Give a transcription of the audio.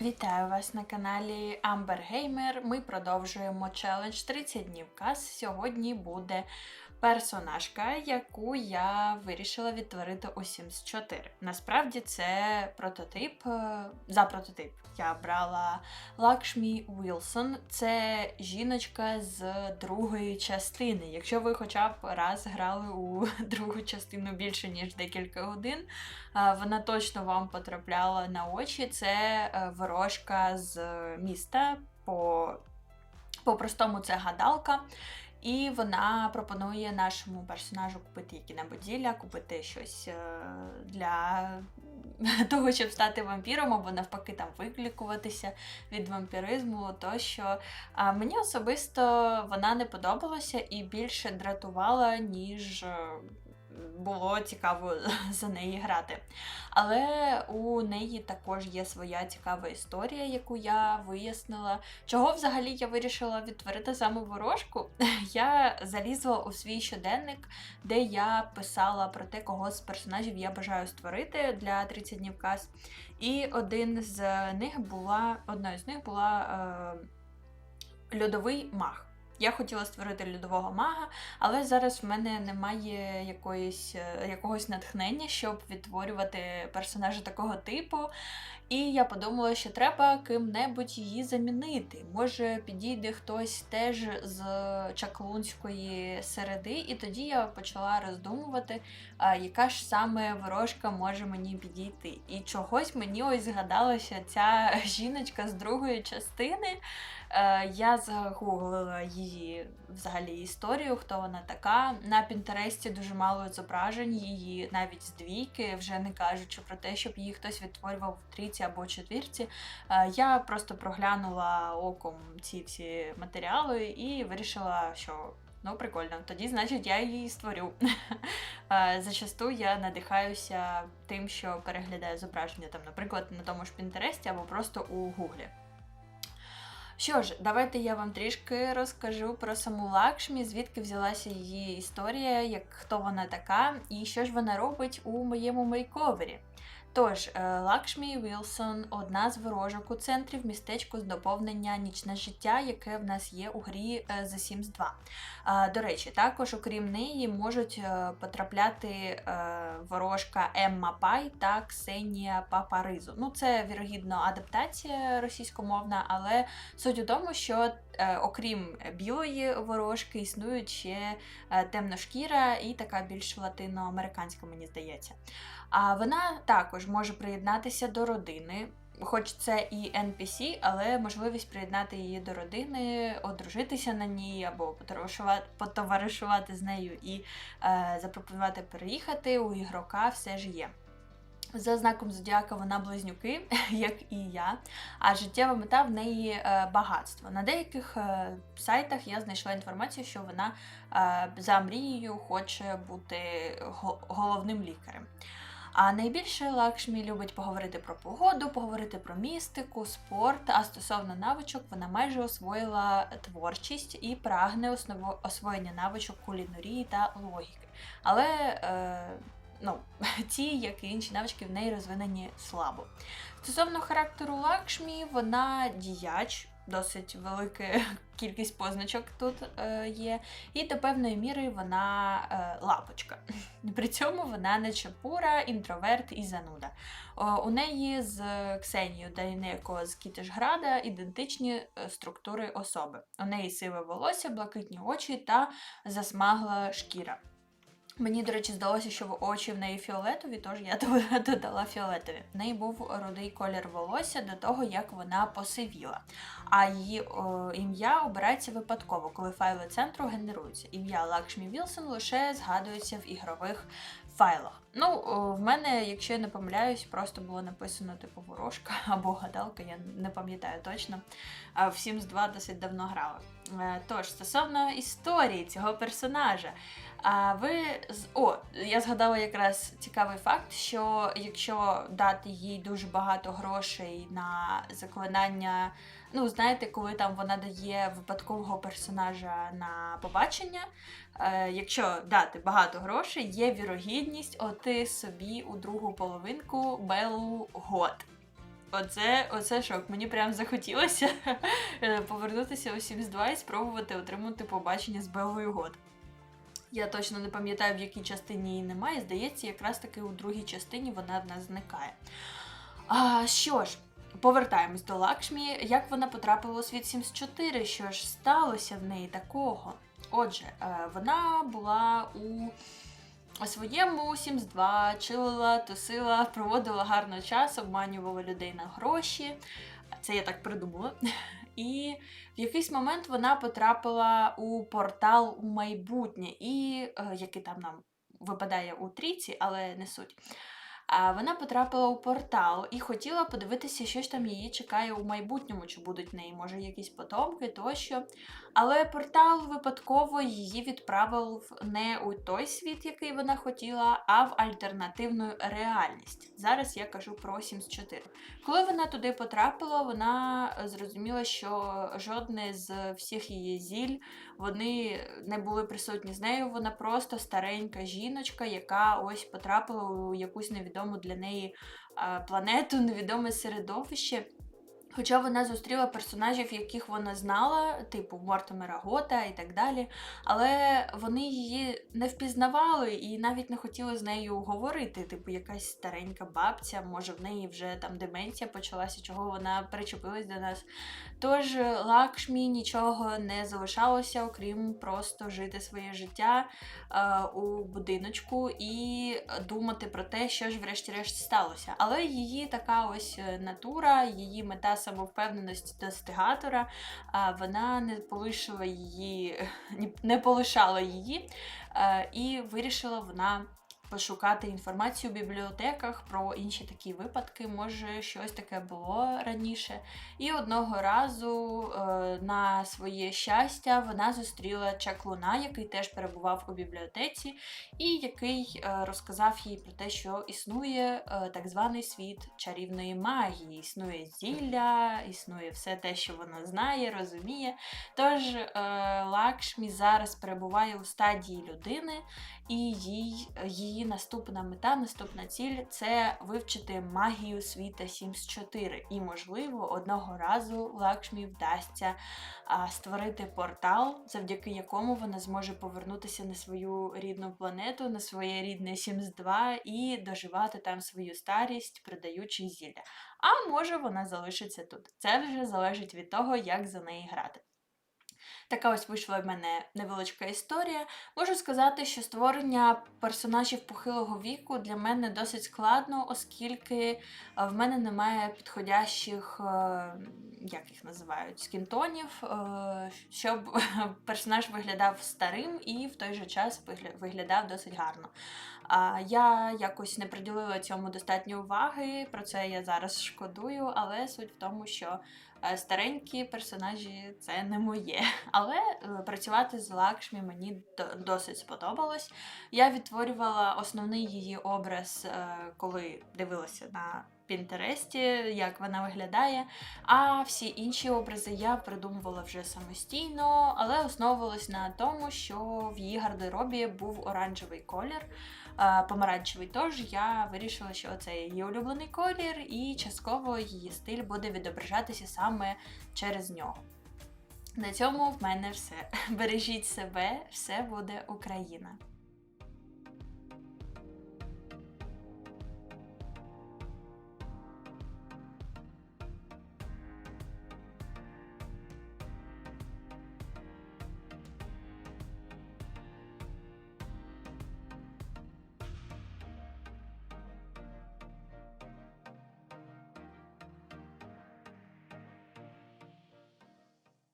Вітаю вас на каналі Amber Gamer. Ми продовжуємо челендж 30 днів каз. Сьогодні буде персонажка, яку я вирішила відтворити у Sims 4. Насправді це прототип. е, За прототип я брала Лакшмі Уілсон. Це жіночка з другої частини. Якщо ви хоча б раз грали у другу частину більше ніж декілька годин, вона точно вам потрапляла на очі. Це е, ворожка з міста. По, по-простому, це гадалка. І вона пропонує нашому персонажу купити які-небудь зілля, купити щось е, для того, щоб стати вампіром, або навпаки там виклікуватися від вампіризму. Тощо а мені особисто вона не подобалася і більше дратувала, ніж е, було цікаво за неї грати. Але у неї також є своя цікава історія, яку я вияснила. Чого взагалі я вирішила відтворити саме ворожку? Я залізла у свій щоденник, де я писала про те, кого з персонажів я бажаю створити для 30 днів каз. І один з них була, одною з них була е, льодовий маг. Я хотіла створити льодового мага, але зараз в мене немає якоїсь, е, якогось натхнення, щоб відтворювати персонажа такого типу. І я подумала, що треба ким-небудь її замінити. Може, підійде хтось теж з чаклунської середи, і тоді я почала роздумувати, яка ж саме ворожка може мені підійти. І чогось мені ось згадалася ця жіночка з другої частини. Е, Я загуглила її взагалі історію, хто вона така. На Пінтересті дуже мало зображень її навіть з двійки, вже не кажучи про те, щоб її хтось відтворював в трійці або четвірці. Е, Я просто проглянула оком ці всі матеріали і вирішила, що. Ну, прикольно, тоді, значить, я її створю. Е, Зачасту я надихаюся тим, що переглядаю зображення, там, наприклад, на тому ж Пінтересті або просто у Гуглі. Що ж, давайте я вам трішки розкажу про саму Лакшмі, звідки взялася її історія, як хто вона така, і що ж вона робить у моєму мейковері. Тож, е, Лакшмі Вілсон одна з ворожок у центрі в містечку з доповнення Нічне життя, яке в нас є у грі е, The Sims 2. До речі, також, окрім неї, можуть е, потрапляти ворожка Емма Пай та Ксенія Папаризу. Ну, це вірогідно адаптація російськомовна, але суть у тому, що окрім білої ворожки, існують ще е, темношкіра і така більш латиноамериканська, мені здається. А вона також може приєднатися до родини. Хоч це і NPC, але можливість приєднати її до родини, одружитися на ній або потоваришувати з нею і е, запропонувати переїхати у ігрока все ж є. За знаком зодіака вона близнюки, як і я, а життєва мета в неї е, багатство. На деяких е, сайтах я знайшла інформацію, що вона е, за мрією хоче бути головним лікарем. А найбільше Лакшмі любить поговорити про погоду, поговорити про містику, спорт. А стосовно навичок, вона майже освоїла творчість і прагне осново- освоєння навичок кулінарії та логіки. Але е, ну, ці, як і інші навички, в неї розвинені слабо. Стосовно характеру Лакшмі, вона діяч, досить велика кількість позначок тут е, є, і до певної міри вона е, лапочка. При цьому вона не чепура, інтроверт і зануда. О, у неї з Ксенією Дайнеко з Кітежграда ідентичні е, структури особи. У неї сиве волосся, блакитні очі та засмагла шкіра. Мені, до речі, здалося, що очі в неї фіолетові, тож я додала фіолетові. В неї був рудий колір волосся до того, як вона посивіла. А її ім'я обирається випадково, коли файли центру генеруються. Ім'я Лакшмі Вілсон лише згадується в ігрових файлах. Ну, в мене, якщо я не помиляюсь, просто було написано типу ворожка або гадалка, я не пам'ятаю точно. А в Sims 2 досить давно грала. Е, Тож, стосовно історії цього персонажа. Ви з о, я згадала якраз цікавий факт, що якщо дати їй дуже багато грошей на заклинання, ну знаєте, коли там вона дає випадкового персонажа на побачення, е, якщо дати багато грошей, є вірогідність оти собі у другу половинку Белу Гот. Оце, оце шок. Мені прям захотілося е, повернутися у Sims 2 і спробувати отримати побачення з Белою Год. Я точно не пам'ятаю, в якій частині її немає. Здається, якраз таки у другій частині вона в нас зникає. А, що ж, повертаємось до Лакшмі. Як вона потрапила у світ Sims 4? Що ж сталося в неї такого? Отже, е, вона була у своєму Sims 2, чилила, тусила, проводила гарно час, обманювала людей на гроші. Це я так придумала. І в якийсь момент вона потрапила у портал у майбутнє, і е, який там нам випадає у трійці, але не суть. А вона потрапила у портал і хотіла подивитися, що ж там її чекає у майбутньому, чи будуть в неї, може, якісь потомки тощо. Але портал випадково її відправив не у той світ, який вона хотіла, а в альтернативну реальність. Зараз я кажу про Sims 4. Коли вона туди потрапила, вона зрозуміла, що жодне з всіх її зіль вони не були присутні з нею. Вона просто старенька жіночка, яка ось потрапила у якусь невідому для неї планету, невідоме середовище. Хоча вона зустріла персонажів, яких вона знала, типу Мортомера Гота і так далі, але вони її не впізнавали і навіть не хотіли з нею говорити. Типу, якась старенька бабця, може в неї вже там деменція почалася, чого вона причепилась до нас. Тож Лакшмі нічого не залишалося, окрім просто жити своє життя е, у будиночку і думати про те, що ж врешті-решт сталося. Але її така ось е, натура, її мета самовпевненості достигатора, вона не полишила її, не полишала її, е, і вирішила вона. Пошукати інформацію в бібліотеках про інші такі випадки, може щось таке було раніше. І одного разу е, на своє щастя вона зустріла чаклуна, який теж перебував у бібліотеці, і який е, розказав їй про те, що існує е, так званий світ чарівної магії, існує зілля, існує все те, що вона знає, розуміє. Тож Лакшмі зараз перебуває у стадії людини, і їй, її наступна мета, наступна ціль це вивчити магію світа Sims 4. І, можливо, одного разу Лакшмі вдасться а, створити портал, завдяки якому вона зможе повернутися на свою рідну планету, на своє рідне Sims 2 і доживати там свою старість, продаючи зілля. А може вона залишиться тут. Це вже залежить від того, як за неї грати. Така ось вийшла в мене невеличка історія. Можу сказати, що створення персонажів похилого віку для мене досить складно, оскільки е, в мене немає підходящих, е, як їх називають, скінтонів, е, щоб персонаж виглядав старим і в той же час виглядав досить гарно. Я якось не приділила цьому достатньо уваги. Про це я зараз шкодую, але суть в тому, що старенькі персонажі це не моє. Але е, працювати з Лакшмі мені досить сподобалось. Я відтворювала основний її образ, е, коли дивилася на Пінтересті, як вона виглядає. А всі інші образи я придумувала вже самостійно, але основувалась на тому, що в її гардеробі був оранжевий колір помаранчевий. Тож я вирішила, що це її улюблений колір, і частково її стиль буде відображатися саме через нього. На цьому в мене все. Бережіть себе, все буде Україна!